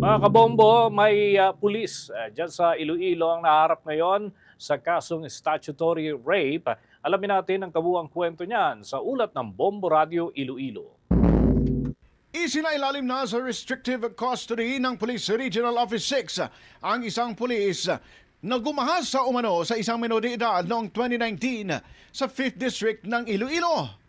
Mga kabombo, may uh, pulis uh, dyan sa Iloilo ang naharap ngayon sa kasong statutory rape. Alamin natin ang kabuang kwento niyan sa ulat ng Bombo Radio Iloilo. Isinailalim na sa restrictive custody ng Police Regional Office 6 ang isang pulis na gumahas sa umano sa isang edad noong 2019 sa 5th District ng Iloilo.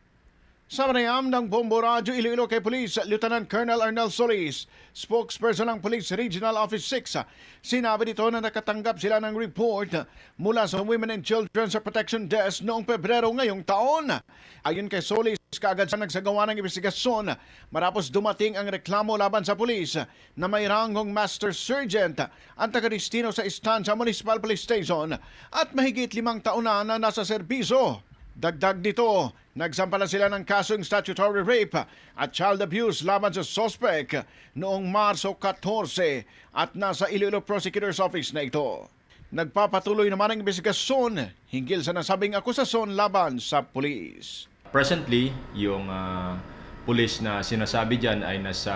Sa manayam ng Bombo Radyo Iloilo kay Police Lieutenant Colonel Arnel Solis, spokesperson ng Police Regional Office 6, sinabi dito na nakatanggap sila ng report mula sa Women and Children's Protection Desk noong Pebrero ngayong taon. Ayon kay Solis, kaagad sa nagsagawa ng investigasyon marapos dumating ang reklamo laban sa pulis na may ranggong Master Sergeant ang taga-destino sa Estancia Municipal Police Station at mahigit limang taon na na nasa serbisyo. Dagdag dito, nagsampala sila ng kasong statutory rape at child abuse laban sa suspect noong Marso 14 at nasa Iloilo Prosecutor's Office na ito. Nagpapatuloy naman ang investigasyon hinggil sa nasabing akusasyon laban sa pulis. Presently, yung ah, police na sinasabi dyan ay nasa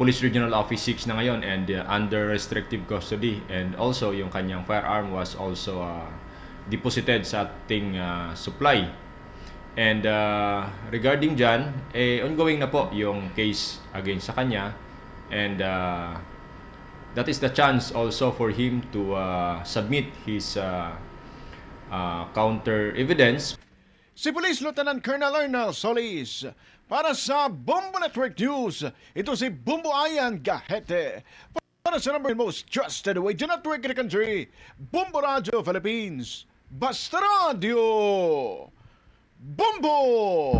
Police Regional Office 6 na ngayon and uh, under restrictive custody and also yung kanyang firearm was also uh, deposited sa ating uh, supply. And uh, regarding dyan, eh, ongoing na po yung case against sa kanya and uh, that is the chance also for him to uh, submit his uh, uh, counter evidence Si Police Lieutenant Colonel Arnel Solis. Para sa Bombo Network News, ito si Bumbo Ayan Gahete. Para sa number most trusted way to network in the country, Bombo Radio Philippines. Basta Radio! Bombo!